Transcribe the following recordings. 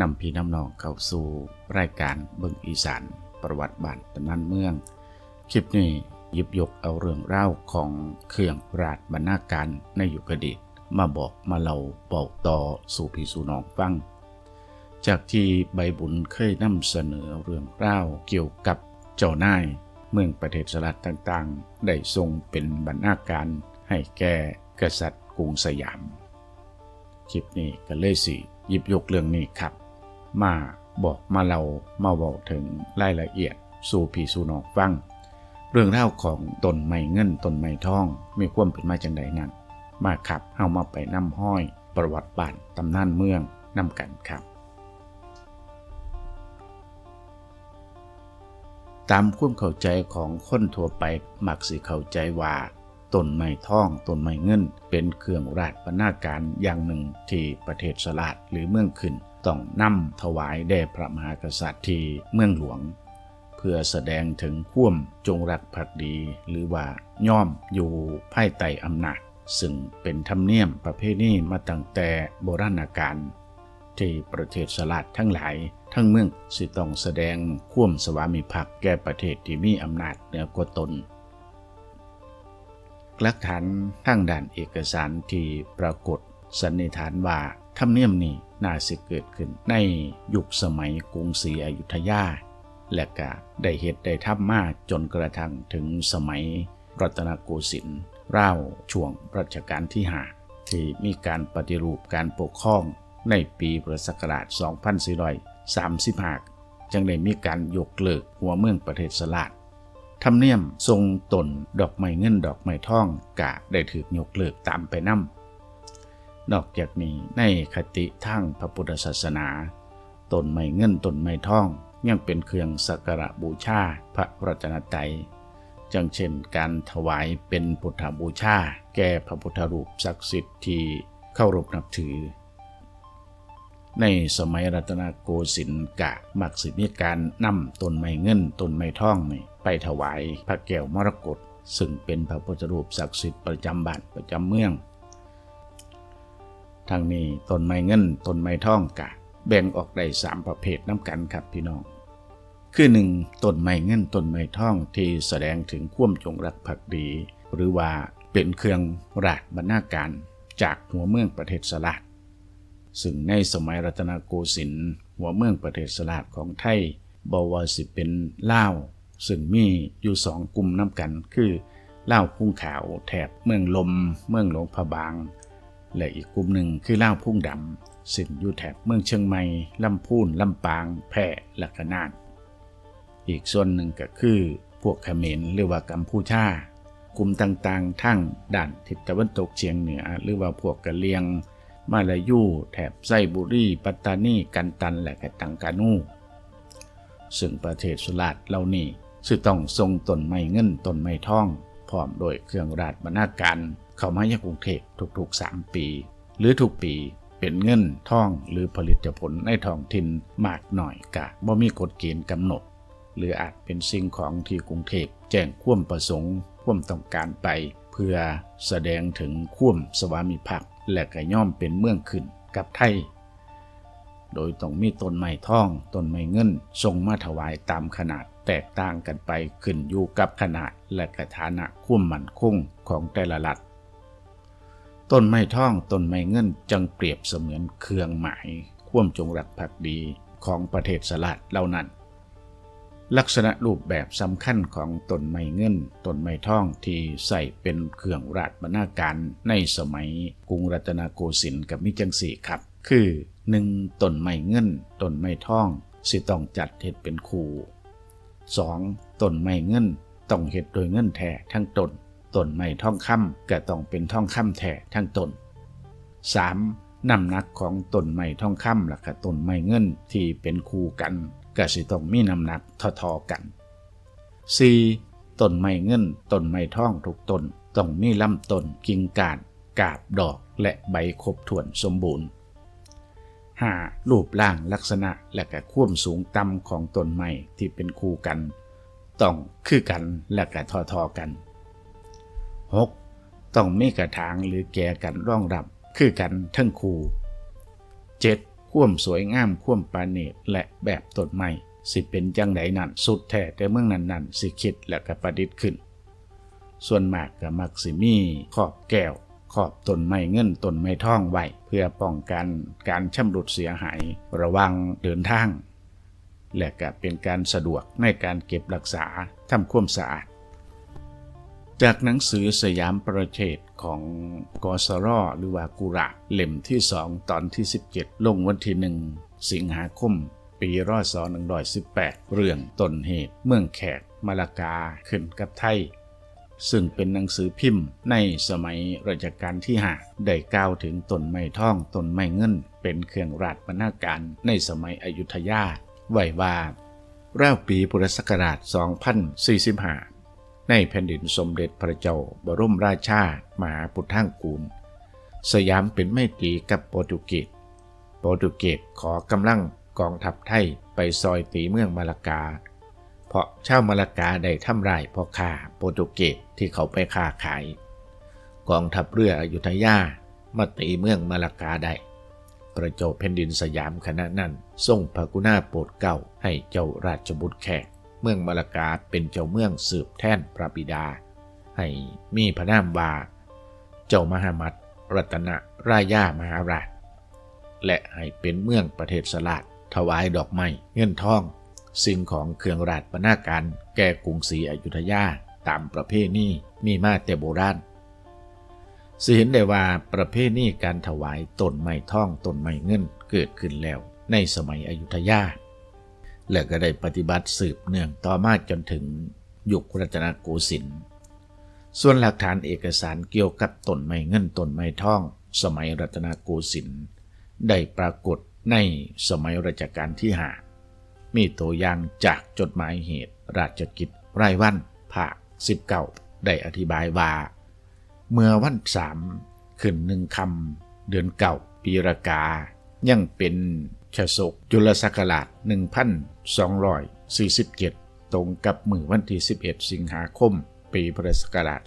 นำพี่น้ำนองเข้าสู่รายการเบิงอีสานประวัติบ้านตำนานเมือง คลิปนี้หยิบยกเอาเรื่องเล่าของเครื่องราชบรรณาการในยุคอดีตมาบอกมาเล่าบอกต่อสู่พี่สู่น้องฟัง จากที่ใบบุญเคยนำเสนอเรื่องเล่าเกี่ยวกับเจ้านายเมืองประเทศสลัดต่างๆ ได้ทรงเป็นบรรณาการให้แก่กษัตริย์กรุงสยาม คลิปนี้ก็เลยสิหยิบยกเรื่องนี้ครับ มาบอกมาเรามาบอกถึงรายละเอียด สู่พี่สู่นองฟัง เรื่องเล่าของตนไม้เงินตนไม้ทอง มีความเป็นมาจังใดนั้น มาขับเอามาไปนำห้อย ประวัติบ้านตำนานเมืองนำกันครับ ตามความเข้าใจของคนทั่วไปมักสิเข้าใจว่าตนไม้ทองตนไม้เงิน เป็นเครื่องราชบรรณาการอย่างหนึ่งที่ประเทศสลาดหรือเมืองขึ้น ต้องนำถวายแด่พระมหากษัตริย์ที่เมืองหลวง เพื่อแสดงถึงควมจงรักภักดี หรือว่าย่อมอยู่ภายใต้อำนาจซึ่งเป็นธรรมเนียมประเพณีมาตั้งแต่โบราณกาลที่ประเทศสลาดทั้งหลาย ทั้งเมืองสิต้องแสดงควมสวามิภักดิ์แก่ประเทศที่มีอำนาจเหนือกว่าตนหลักฐานทางด้านเอกสารที่ปรากฏสันนิษฐานว่า ธรรมเนียมนี้น่าสิเกิดขึ้นในยุคสมัยกรุงศรีอยุธยา และก็ได้เหตุได้ทำมาจนกระทั่งถึงสมัยรัตนโกสินทร์ร่าช่วงรัชกาลที่หาที่มีการปฏิรูปการปกครองในปีพุทธศักราช 2435 จึงได้มีการยกเลิกหัวเมืองประเทศสลาดธรรมเนียมทรงตนดอกไม้เงินดอกไม้ทองกะได้ถูกยกเลิกตามไปนำ นอกจากนี้ในคติทางพระพุทธศาสนาตนไม้เงินตนไม้ทอง ยังเป็นเครื่องสักการะบูชาพระรัตนตรัยจังเช่นการถวายเป็นพุทธบูชา แก่พระพุทธรูปศักดิ์สิทธิ์ที่เข้ารบนับถือ ในสมัยรัตนโกสินทร์กะมักสิมีการนำตนไม้เงินตนไม้ทองไปถวายพระแก้วมรกตซึ่งเป็นพระพุทธรูปศักดิ์สิทธิ์ประจำบ้านประจำเมือง ทางนี้ต้นไม้เงินต้นไม้ทองกะ แบ่งออกได้สามประเภทน้ำกันครับพี่น้อง คือหนึ่งต้นไม้เงินต้นไม้ทองที่แสดงถึงความจงรักภักดี หรือว่าเป็นเครื่องราชบรรณาการจากหัวเมืองประเทศสลาดซึ่งในสมัยรัตนโกสินทร์หัวเมืองประเทศสลาดของไทยบวาสิเป็นเล่าซึ่งมีอยู่สองกลุ่มน้ำกันคือเล่าพุ่งขาวแถบเมืองลม เมืองหลวงพะบาง และอีกกลุ่มหนึ่งคือล่าพุ่งดำซึ่งอยู่แถบเมืองเชียงใหม่ลำพูนลำปาง แพร่และกะนานอีกส่วนหนึ่งก็คือ พวกเขมรหรือว่ากัมพูชากลุ่มต่างๆ ทั้งด้านทิศตะวันตกเฉียงเหนือ หรือว่าพวกกะเลียง มาลายูแถบไส้บุรี ปัตตานี กันตัน และกะตังกานูซึ่งประเทศสุราษฎร์เหล่านี้ซึ่งต้องทรงตนไม้เงินตนไม้ทองพร้อมโดยเครื่องราชบรรณาการ เข้ามายังกรุงเทพทุกๆ 3 ปี หรือทุกปีเป็นเงินทองหรือผลิตผลในท้องถิ่นมากหน่อยกะบ่มีกฎเกณฑ์กำหนด หรืออาจเป็นสิ่งของที่กรุงเทพแจ้งควมประสงค์ควมต้องการไป เพื่อแสดงถึงควมสวามิภักดิ์และก็ย่อมเป็นเมืองขึ้นกับไทย โดยต้องมีต้นไม้ทองต้นไม้เงินทรงมาถวายตามขนาดแตกต่างกันไปขึ้นอยู่กับขนาดและกฐานะความมันคงของแต่ละรัฐ ต้นไม้ท่องต้นไม้เงินจังเปรียบเสมือนเครื่องหมายความจงรักภักดีของประเทศสลัดเหล่านั้น ลักษณะรูปแบบสำคัญของต้นไม้เงินต้นไม้ท่องที่ใส่เป็นเครื่องราชบรรณาการในสมัยกรุงรัตนโกสินทร์กับมิจังสีครับ คือ 1. ต้นไม้เงินต้นไม้ท่องสิต้องจัดเฮ็ดเป็นคู่ 2. ต้นไม้เงินต้องเฮ็ดโดยเงินแท้ทั้งต้น ต้นไม้ทองคำก็ต้องเป็นทองคำแท้ทั้งต้น 3. น้ำหนักของต้นไม้ทองคำและก็ต้นไม้เงินที่เป็นคู่กันก็สิต้องมีน้ำหนักทอๆกัน 4. ต้นไม้เงินต้นไม้ทองทุกต้นต้องมีลำต้นกิ่งก้านกาบดอกและใบครบถ้วนสมบูรณ์ 5. รูปร่างลักษณะและก็ความสูงต่ำของต้นไม้ที่เป็นคู่กัน ต้องคือกันและก็ทอๆกัน 6. ต้องมีกระถางหรือแก่กันร่องรับคือกันทั้งคู่ 7. คความสวยงามความปราณีและแบบต้นไม้สิเป็นจังไดนั่นสุดแท้แต่เมืองนั้นๆสิคิดและก็ประดิษฐ์ขึ้น ส่วนมากก็มักสิมีขอบแก้ว ขอบต้นไม้เงินต้นไม้ท่องไว้เพื่อป้องกันการชำรุดเสียหายระวังเดินทาง และก็เป็นการสะดวกในการเก็บรักษาทำความสะอาด จากหนังสือสยามประเทศของกสรหรือว่ากุระเล่มที่2ตอนที่ 17 ลงวันที่หนึ่งสิงหาคม ปีรอศ118 เรื่องต้นเหตุเมืองแขกมาลากาขึ้นกับไทย ซึ่งเป็นหนังสือพิมพ์ในสมัยรัชกาลที่หาได้กล่าวถึงต้นไม้ท่องต้นไม้เงิน เป็นเครื่องราชบรรณาการในสมัยอยุธยาไว้ว่าราวปีพุทธศักราช 2045 ในแผ่นดินสมเด็จพระเจ้าบรมราชา มหาพุทธังกูล สยามเป็นไม่ตีกับโปรตุเกส โปรตุเกสขอกำลังกองทัพไทยไปซอยตีเมืองมาลากา เพราะชาวมาลากาได้ทำลายพ่อค้าโปรตุเกสที่เขาไปค้าขาย กองทัพเรืออยุธยามาตีเมืองมาลากาได้พระเจ้าแผ่นดินสยามคณะนั้นทรงพระกุณาโปรดเกล้าให้เจ้าราชบุตรแขก เมืองมาลากาเป็นเจ้าเมืองสืบแท่นพระบิดา ให้มีพระนามว่าเจ้ามหามัดรัตนรายามหาราช และให้เป็นเมืองประเทศสลาดถวายดอกไม้เงินทอง สิ่งของเครื่องราชบรรณาการแก่กรุงศรีอยุธยาตามประเพณีมีมาแต่โบราณสิเห็นได้ว่าประเพณีการถวายต้นไม้ท่องต้นไม้เงินเกิดขึ้นแล้วในสมัยอยุธยา และก็ได้ปฏิบัติสืบเนื่องต่อมาจนถึงยุครัตนโกสินทร์ส่วนหลักฐานเอกสารเกี่ยวกับต้นไม้เงินต้นไม้ทอง สมัยรัตนโกสินทร์ได้ปรากฏในสมัยรัชกาลที่ห้ามีตัวอย่างจากจดหมายเหตุ ราชกิจรายวันภาค19 ได้อธิบายว่า เมื่อวันสามขึ้นหนึ่งคำเดือนเก่าปีรากา ยังเป็น ชศกจุลศักราช 1247 ตรงกับมือวันที่ 11 สิงหาคม ปีพุทธศักราช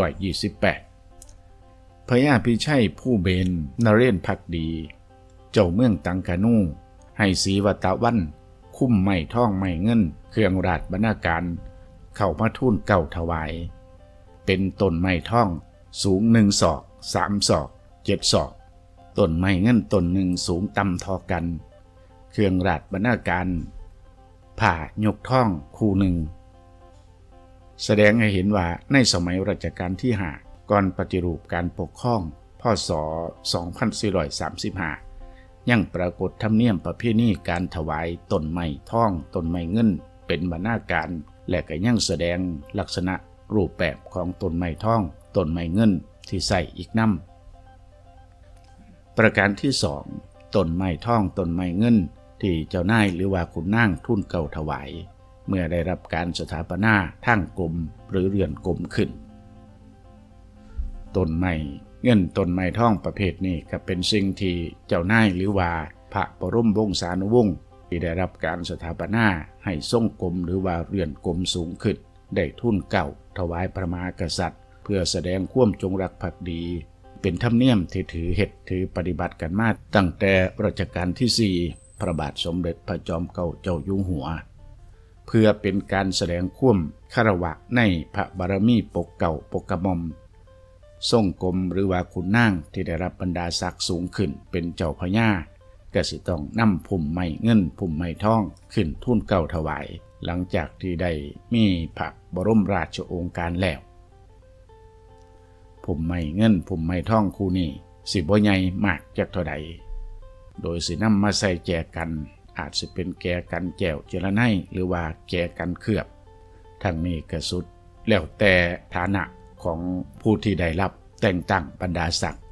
2428 พระยาพิชัยผู้เบนนเรนพักดี เจ้าเมืองตังกานู ให้ศรีวัตะวัน คุ้มไม่ท่องไม่เงิน เครื่องราชบรรณาการ เข้ามาทุ่นเก่าถวาย เป็นต้นไม้ท่องสูงหนึ่งศอกสามศอกเจ็ดศอก ต้นไม้เงินต้นหนึ่งสูงต่ำทอกัน เครื่องราชบรรณาการผ่ายกท่องคู่หนึ่ง แสดงให้เห็นว่าในสมัยรัชกาลที่ห้าก่อนปฏิรูปการปกครองพศ 2435 ยังปรากฏธรรมเนียมประเพณีการถวายต้นไม้ท่องต้นไม้เงิน เป็นบรรณาการ และก็ยังแสดงลักษณะรูปแบบของต้นไม้ท่องต้นไม้เงินที่ใส่อีกน้ำ ประการที่สองต้นไม้ท่องต้นไม้เงิน ที่เจ้านายหรือว่าคุณนางทุ่นเก่าถวาย เมื่อได้รับการสถาปนาทั้งกลมหรือเรือนกลมขึ้นต้นไม้เงินต้นไม้ท่องประเภทนี้ก็เป็นสิ่งที่เจ้านายหรือว่าพระบรมวงศานุวงศ์ที่ได้รับการสถาปนาให้ทรงกลมหรือว่าเรือนกลมสูงขึ้น ได้ทุ่นเก่าถวายพระมหากษัตริย์ เพื่อแสดงความจงรักภักดี เป็นธรรมเนียมที่ถือเหตุถือปฏิบัติกันมาตั้งแต่รัชกาลที่4พระบาทสมเด็จพระจอมเกล้าเจ้าอยู่หัว เพื่อเป็นการแสดงความคารวะในพระบารมีปกเก่าปกกระมอมทรงกรมหรือว่าคุณนางที่ได้รับบรรดาศักดิ์สูงขึ้นเป็นเจ้าพญาก็สิต้องนำพุ่มไม้เงินพุ่มไม้ทองขึ้นทุ่นเก่าถวาย หลังจากที่ได้มีพระบรมราชโองการแล้ว พุ่มไม้เงินพุ่มไม้ทองคู่นี้สิบ่ใหญ่มากจากเท่าใด โดยสินำมาใส่แจกัน อาจจะเป็นแกกันแจวเจรไนหรือว่าแกกันเคลือบ ทั้งนี้กระสุด แล้วแต่ฐานะของผู้ที่ได้รับแต่งตั้งบรรดาศักดิ์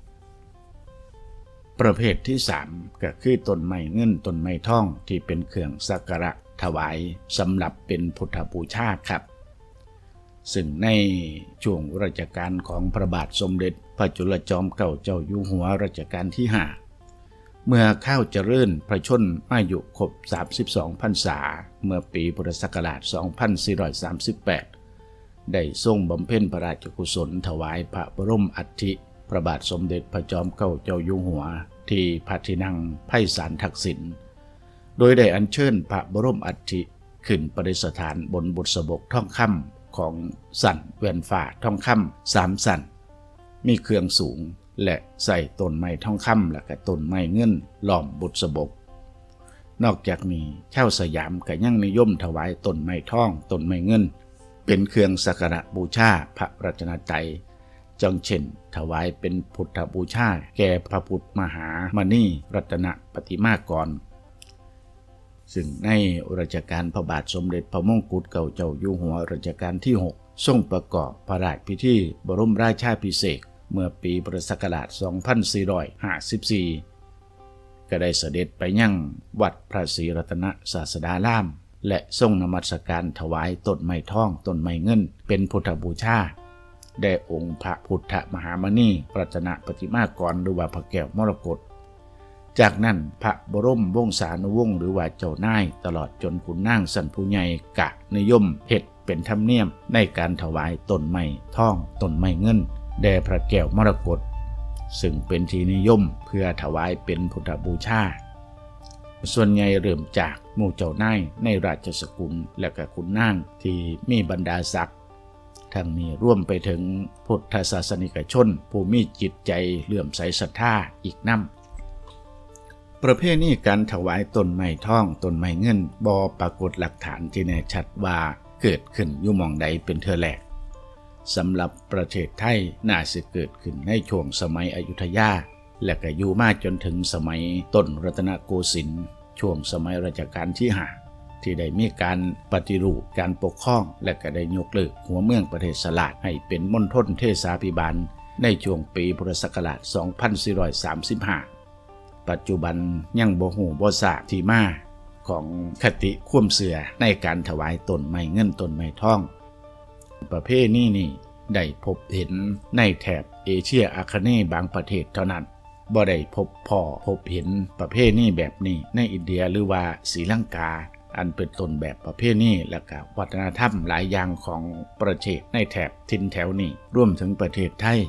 ประเภทที่3ก็คือต้นไม้เงินต้นไม้ท่องที่เป็นเครื่องสักการะถวายสำหรับเป็นพุทธบูชาครับ ซึ่งในช่วงรัชกาลของพระบาทสมเด็จ พระจุลจอมเกล้าเจ้าอยู่หัวรัชกาลที่ 5 เมื่อข้าวเจริญพระชนมายุครบ 32พรรษา เมื่อปีพุทธศักราช 2438 ได้ทรงบำเพ็ญพระราชกุศลถวายพระบรมอัฐิพระบาทสมเด็จพระจอมเกล้าเจ้าอยู่หัว ที่พระที่นั่งไพศาลทักษิณ โดยได้อัญเชิญพระบรมอัฐิขึ้นประดิษฐานบนบุษบกทองคำ ของสันแวนฝ่าทองคำสามสันมีเครื่องสูงและใส่ต้นไม้ทองคำและก็ต้นไม้เงินล้อมบุษบก นอกจากนี้ชาวสยามก็ยังนิยมถวายต้นไม้ทองต้นไม้เงิน เป็นเครื่องสักการะบูชาพระรัตนตรัยจังเช่น ถวายเป็นพุทธบูชาแก่พระพุทธมหามณีรัตนปฏิมากร ซึ่งในรัชกาลพระบาทสมเด็จพระมงกุฎเก่าเจ้าอยู่หัวรัชกาลที่ 6 ทรงประกอบพระราชพิธีบรมราชาภิเศษเมื่อปีพุทธศักราช 2454 ก็ได้เสด็จไปยังวัดพระศรีรัตนศาสดาราม และทรงนมัสการถวายต้นไม้ทองต้นไม้เงิน เป็นพุทธบูชาได้องค์พระพุทธมหามณีรัตนปฏิมากรหรือว่าพระแก้วมรกต จากนั้นพระบรมวงศานุวงศ์หรือว่าเจ้านายตลอดจนขุนนางสันผู้ใหญ่กะนิยมเห็ดเป็นธรรมเนียมในการถวายต้นไม้ท่องต้นไม้เงิน แด่พระแก้วมรกตซึ่งเป็นที่นิยมเพื่อถวายเป็นพุทธบูชาส่วนใหญ่เริ่มจากหมู่เจ้านายในราชสกุลและก็ขุนนางที่มีบรรดาศักดิ์ทั้งนี้ร่วมไปถึงพุทธศาสนิกชน ผู้มีจิตใจเลื่อมใสศรัทธาอีกนำ ประเภทนี้การถวายต้นไม้ทองต้นไม้เงินบอปรากฏหลักฐานที่แน่ชัดว่าเกิดขึ้นอยู่มองใดเป็นเธอแหลกสำหรับประเทศไทยน่าจะเกิดขึ้นในช่วงสมัยอยุธยา และก็อยู่มาจนถึงสมัยต้นรัตนโกสินทร์ช่วงสมัยรัชกาลที่ห้าที่ได้มีการปฏิรูปการปกครอง และก็ได้ยกเลิกหัวเมืองประเทศสลาดให้เป็นมณฑลเทศาพิบาล ในช่วงปีพุทธศักราช 2435 ปัจจุบันยังบ่หูบ่ทราบที่มาของคติควมเสือในการถวายตนไม้เงินตนไม้ทอง ประเภทนี้นี่ได้พบเห็นในแถบเอเชียอาคเนย์บางประเทศเท่านั้นบ่ได้พบพอพบเห็นประเภทนี้แบบนี้ในอินเดียหรือว่าศรีลังกา อันเป็นต้นแบบประเภทนี้และก็วัฒนธรรมหลายอย่างของประเทศในแถบทินแถวนี้รวมถึงประเทศไทย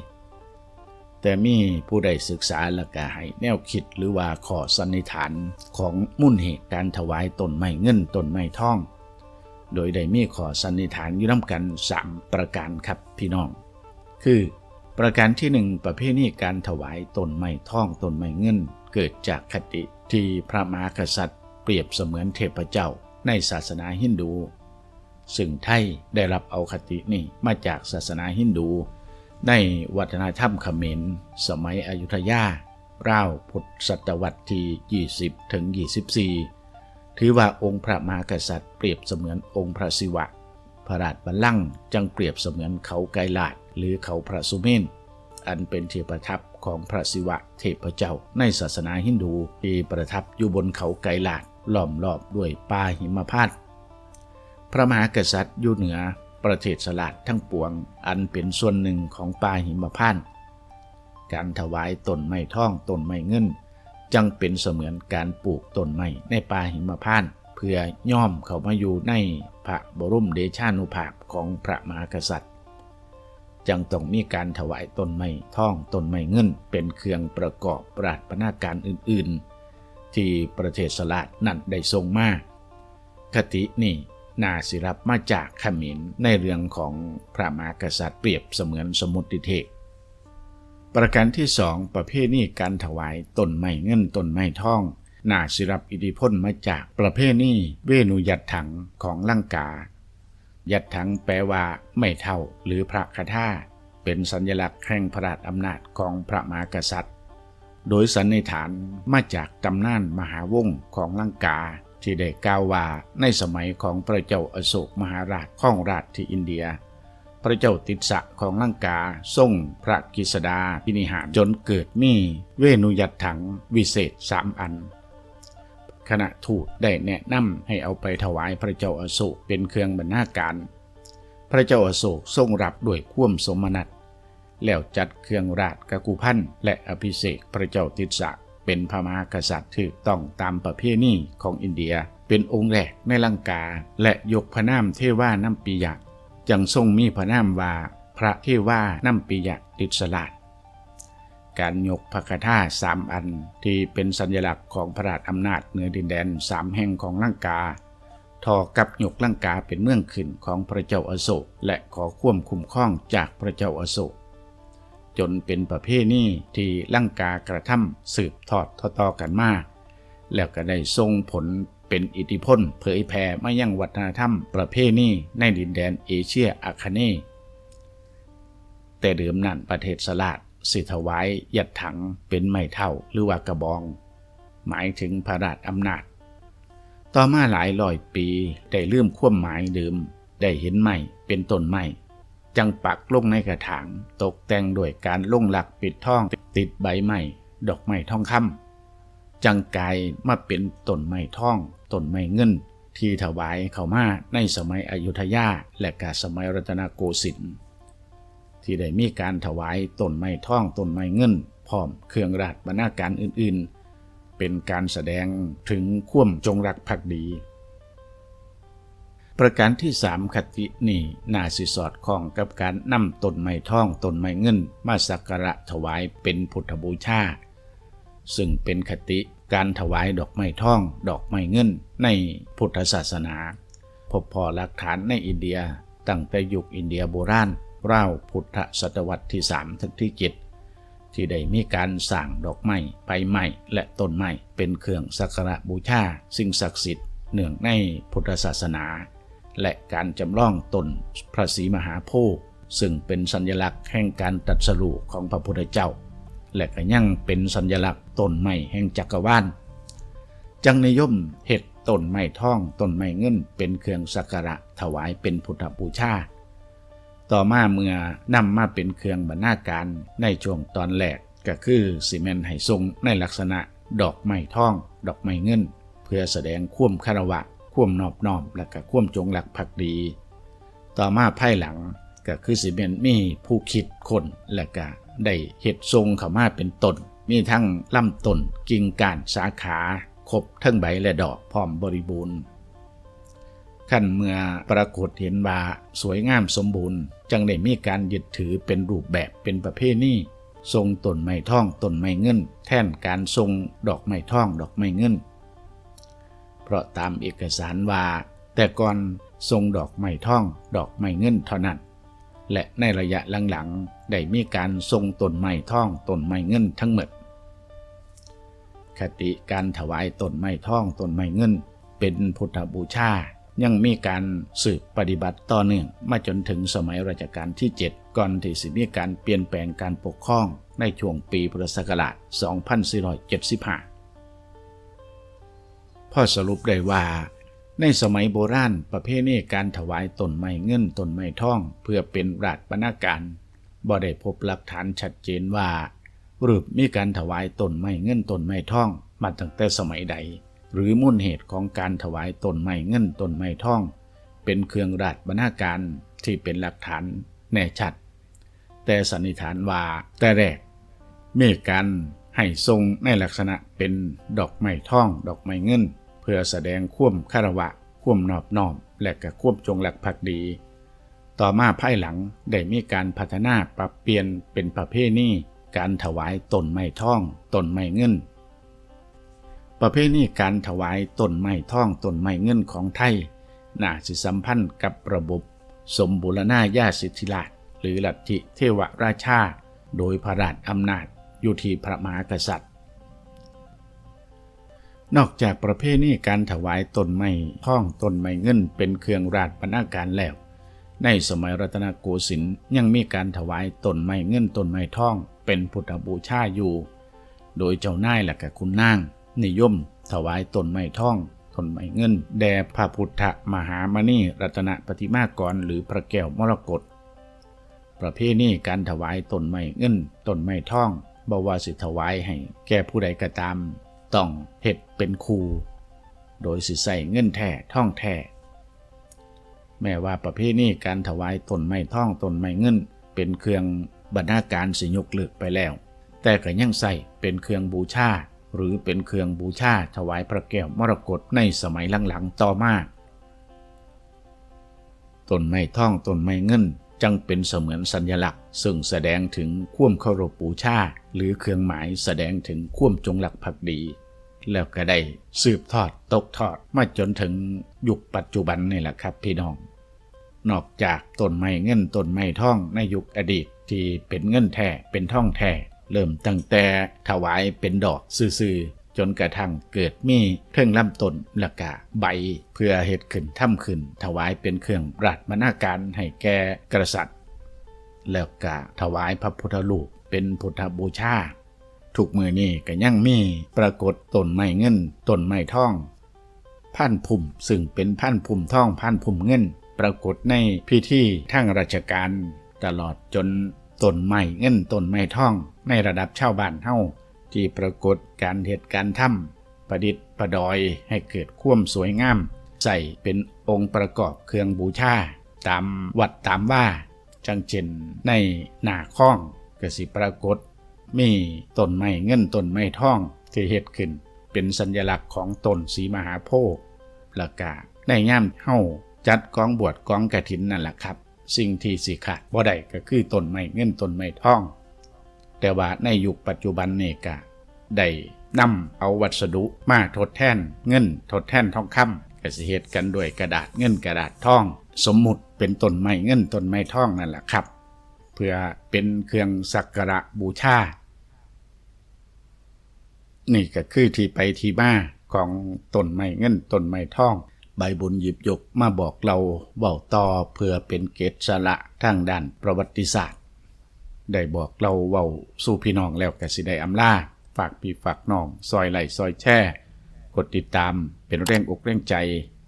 แต่มีผู้ใดศึกษาและก็ให้แนวคิดหรือว่าข้อสันนิษฐานของมุ่นเหตุการถวายตนไม้เงินตนไม้ทอง โดยได้มีข้อสันนิษฐานอยู่น้ำกัน 3 ประการครับพี่น้อง คือ ประการที่ 1 ประเภทนี้การถวายตนไม้ทองตนไม้เงิน เกิดจากคติที่พระมหากษัตริย์ เปรียบเสมือนเทพเจ้าในศาสนาฮินดู ซึ่งไทยได้รับเอาคตินี้มาจากศาสนาฮินดู ในวัฒนธรรมเขมรสมัยอยุธยา ราวพุทธศตวรรษที่ 20 ถึง 24 ถือว่าองค์พระมหากษัตริย์เปรียบเสมือนองค์พระศิวะ พระราชบัลลังก์จังเปรียบเสมือนเขาไกลาดหรือเขาพระสุเมนอันเป็นที่ประทับของพระศิวะเทพเจ้าในศาสนาฮินดูที่ประทับอยู่บนเขาไกลาดล้อมรอบด้วยป่าหิมพานต์พระมหากษัตริย์อยู่เหนือ ประเทศสลาดทั้งปวงอันเป็นส่วนหนึ่งของป่าหิมพานต์การถวายต้นไม้ท่องต้นไม้เงินจังเป็นเสมือนการปลูกต้นไม้ในป่าหิมพานต์เพื่อย่อมเข้ามาอยู่ในพระบรมเดชานุภาพของพระมหากษัตริย์ จังต้องมีการถวายต้นไม้ท่องต้นไม้เงินเป็นเครื่องประกอบปราชปนาการอื่น ๆ ที่ประเทศสลาดนั่นได้ทรงมาคตินี่ นาสิรับมาจากขมินในเรื่องของพระมหากษัตริย์เปรียบเสมือนสมุติเทกประการที่สองประเภทนี้การถวายต้นไม้เงินต้นไม้ทองนาสิรับอิทธิพลมาจากประเภทนี้เวนุยัดถังของลังกา ยัดถังแปลว่าไม่เท่าหรือพระคาถาเป็นสัญลักษณ์แห่งพระราชอำนาจของพระมหากษัตริย์ โดยสันนิษฐานมาจากตำนานมหาวงศ์ของลังกา ที่ได้กล่าวว่าในสมัยของพระเจ้าอโศกมหาราชข้องราชที่อินเดีย พระเจ้าติสะของลังกาทรงพระกฤษดาพินิหารจนเกิดมีเวนุยัดถังวิเศษสามอันขณะทูตได้แนะนำให้เอาไปถวายพระเจ้าอโศกเป็นเครื่องบรรณาการ พระเจ้าอโศกทรงรับด้วยความสมนัตแล้วจัดเครื่องราชกกุพันธ์และอภิเษกพระเจ้าติสะ เป็นพระมหากษัตริย์ถูกต้องตามประเพณีของอินเดีย เป็นองค์แรกในลังกา และยกพระนามเทว่าน้ำปิยะจังทรงมีพระนามว่าพระเทว่าน้ำปิยะติสลาดการยกพระคาถาสามอันที่เป็นสัญลักษณ์ของพระราชอำนาจเหนือดินแดนสามแห่งของลังกาทอกับยกลังกาเป็นเมืองขึ้นของพระเจ้าอโศกและขอควมคุ้มครองจากพระเจ้าอโศก จนเป็นประเพณีที่ลังกากระทำสืบทอดต่อๆกันมา แล้วก็ได้ทรงผลเป็นอิทธิพลเผยแผ่มายังวัฒนธรรมประเพณีในดินแดนเอเชียอาคเนย์แต่เดิมนั้นประเทศสลาดสิถวายยัดถังเป็นไม้เท่าหรือว่ากระบอง หมายถึงพระราชอำนาจ ต่อมาหลายร้อยปีได้ลืมควมหมายเดิมได้เห็นไม้เป็นต้นไม้ จังปักลงในกระถาง ตกแต่งด้วยการลงหลักปิดท่องติดใบไม้ดอกไม้ทองคำจังกายมาเป็นต้นไม้ท่องต้นไม้เงิน ที่ถวายเข้ามาในสมัยอยุธยาและกาสมัยรัตนโกสินทร์ที่ได้มีการถวายต้นไม้ท่องต้นไม้เงินพร้อมเครื่องราชบรรณาการอื่นๆ เป็นการแสดงถึงความจงรักภักดี ประการที่สามคตินี่น่าสิสอดคล้องกับการนำต้นไม้ท่องต้นไม้เงิน มาสักการะถวายเป็นพุทธบูชา ซึ่งเป็นคติการถวายดอกไม้ท่อง ดอกไม้เงิน ในพุทธศาสนา พบพอหลักฐานในอินเดียตั้งแต่ยุคอินเดียโบราณราวพุทธศตวรรษที่3ถึงที่7ที่ได้มีการสร้างดอกไม้ใบไม้และต้นไม้เป็นเครื่องสักการะบูชาสิ่งศักดิ์สิทธิ์เนื่องในพุทธศาสนา และการจำลองตนพระศรีมหาโพธิ์ซึ่งเป็นสัญลักษณ์แห่งการตัดสรุของพระพุทธเจ้า และก็ยังเป็นสัญลักษณ์ต้นไม้แห่งจักรวาลจังนิยมเห็ดต้นไม้ทองต้นไม้เงินเป็นเครื่องสักการะถวายเป็นพุทธบูชาต่อมาเมื่อนำมาเป็นเครื่องบรรณาการในช่วงตอนแรกก็คือซีเมนต์ไห้ทรงในลักษณะดอกไม้ทอง ดอกไม้เงิน เพื่อแสดงความคารวะ ควมนอบน้อมและก็ควมจงรักภักดี ต่อมาภายหลังก็คือซีเมนมีผู้คิดคนและก็ได้เห็ดทรงเข้ามาเป็นต้นมีทั้งลำต้นกิ่งก้านสาขาครบทั้งใบและดอกพร้อมบริบูรณ์ขั้นเมื่อปรากฏเห็นว่าสวยงามสมบูรณ์ จังได้มีการยึดถือเป็นรูปแบบเป็นประเภทนี้ทรงต้นไม้ท่องต้นไม้เงิน แทนการทรงดอกไม้ท่องดอกไม้เงิน ราะตามเอกสารว่า แต่ก่อนทรงดอกไม้ท่อง ดอกไม้เงินเท่านั้น และในระยะหลังๆได้มีการทรงต้นไม้ท่องต้นไม้เงินทั้งหมด คติการถวายต้นไม้ท่องต้นไม้เงิน เป็นพุทธบูชายังมีการสืบปฏิบัติต่อเนื่องมาจนถึงสมัยรัชกาลที่ 7 ก่อนที่สิมีการเปลี่ยนแปลงการปกครองในช่วงปีพุทธศักราช 2475 พ่อสรุปได้ว่า ในสมัยโบราณประเพณีการถวายตนไม้เงินตนไม้ทอง เพื่อเป็นราชบรรณาการบ่ได้พบหลักฐานชัดเจนว่าหรือมีการถวายตนไม้เงินตนไม้ทองมาตั้งแต่สมัยใด หรือมูลเหตุของการถวายตนไม้เงินตนไม้ทอง เป็นเครื่องราชบรรณาการที่เป็นหลักฐานแน่ชัด แต่สันนิษฐานว่าแต่แรกเมีการให้ทรงในลักษณะเป็นดอกไม้ทอง ดอกไม้เงิน เพื่อแสดงความคารวะความนอบน้อม และก็ควมจงรักภักดี ต่อมาภายหลังได้มีการพัฒนาปรับเปลี่ยนเป็นประเภทนี้การถวายตนไม้ท่องตนไม้เงิน ประเภทนี้การถวายตนไม้ท่องตนไม้เงินของไทยน่าสิสัมพันธ์กับระบบสมบูรณาญาสิทธิราชหรือลัทธิเทวราชา โดยพระราชอำนาจอยู่ที่พระมหากษัตริย์ นอกจากประเภทนี้การถวายต้นไม้ท่องต้นไม้เงินเป็นเครื่องราชบรรณาการแล้ว ในสมัยรัตนโกสินทร์ยังมีการถวายต้นไม้เงินต้นไม้ท่อง เป็นพุทธบูชาอยู่ โดยเจ้านายและกับคุณนางนิยม ถวายต้นไม้ท่องต้นไม้เงิน แด่พระพุทธมหามณีรัตนปฏิมากรหรือพระแก้วมรกตประเภทนี้การถวายต้นไม้เงินต้นไม้ท่องบวาสิถวายให้แก่ผู้ใดก็ตาม ต้องเฮ็ดเป็นครูโดยสิใส่เงินแท้ท่องแท้แม้ว่าประเภทนี้การถวายตนไม้ท่องตนไม้เงิน เป็นเครื่องบรรณาการสิยกเลิกไปแล้ว แต่ก็ยังใส่เป็นเครื่องบูชาหรือเป็นเครื่องบูชาถวายพระแก้วมรกตในสมัยหลังๆต่อมาตนไม้ท่องตนไม้เงินจังเป็นเสมือนสัญลักษณ์ ซึ่งแสดงถึงควมเคารพบูชาหรือเครื่องหมายแสดงถึงควมจงรักภักดี แล้วก็ได้สืบทอดตกทอดมาจนถึงยุคปัจจุบันนี่แหละครับพี่น้อง นอกจากต้นไม้เงินต้นไม้ทองในยุคอดีตที่เป็นเงินแท้เป็นทองแท้เริ่มตั้งแต่ถวายเป็นดอกซื่อจนกระทั่งเกิดมีเครื่องลำต้นและกะใบเพื่อเฮ็ดขึ้นทำขึ้น ถวายเป็นเครื่องราชบรรณาการให้แก่กษัตริย์ แล้วก็ถวายพระพุทธรูปเป็นพุทธบูชา ทุกมือนี้ก็ยังมีปรากฏต้นไม้เงินต้นไม้ทองพันพุ่มซึ่งเป็นพันพุ่มทองพันพุ่มเงิน ปรากฏในพิธีทางราชการ ตลอดจนต้นไม้เงินต้นไม้ทอง ในระดับชาวบ้านเฮาที่ปรากฏการเหตุการณ์ถ้ำประดิษฐ์ประดอยให้เกิดความสวยงาม ใส่เป็นองค์ประกอบเครื่องบูชาตามวัดตามว่า จังเช่นในหน้าข้องก็สิปรากฏ มีต้นไม้เงินต้นไม้ทองที่เฮ็ดขึ้น เป็นสัญลักษณ์ของต้นสีมหาโพธิ์ล้วก็ในย่ามเฮาจัดกองบวชกองกฐินนั่นแหละครับ สิ่งที่สิขาดบ่ได้ก็คือต้นไม้เงินต้นไม้ทอง แต่ว่าในยุคปัจจุบันนี่ก็ได้นำเอาวัสดุมาทดแทนเงินทดแทนทองคำก็สิเฮ็ดกันด้วยกระดาษเงินกระดาษทอง สมมุติเป็นต้นไม้เงินต้นไม้ทองนั่นแหละครับ เพื่อเป็นเครื่องสักการะบูชา นี่ก็คือที่ไปที่มาของต้นไม้เงินต้นไม้ทอง ใบบุญหยิบยกมาบอกเราเบาต่อเพื่อเป็นเกศสละทางด้านประวัติศาสตร์ ได้บอกเราเว้าสู่พี่น้องแล้วก็สิได้อำลาฝากพี่ฝากน้องซอยไหลซอยแช่กดติดตามเป็นแรงอกแรงใจ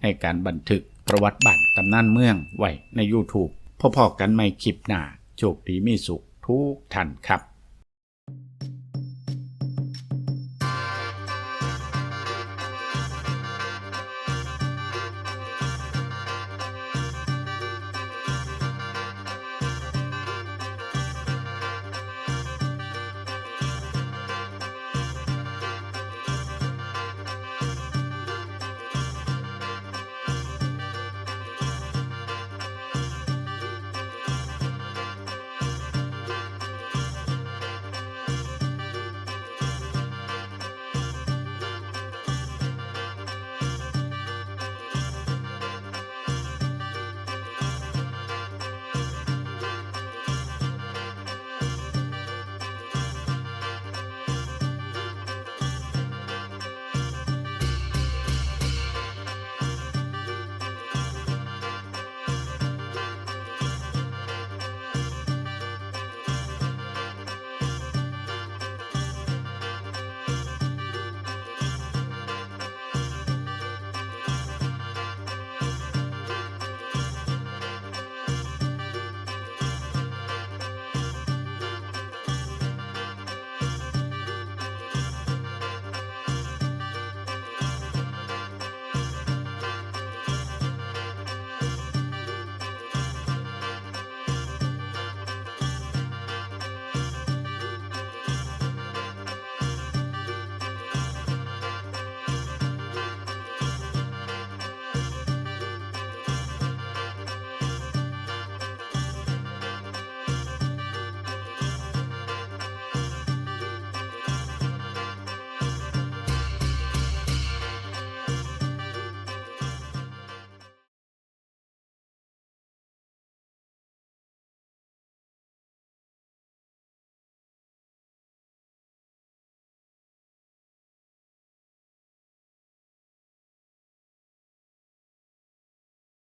ให้การบันทึกประวัติบัตรตำนานเมืองไว้ใน YouTube พอๆกันไม่คลิปหน้าโชคดีมีสุขทุกท่านครับ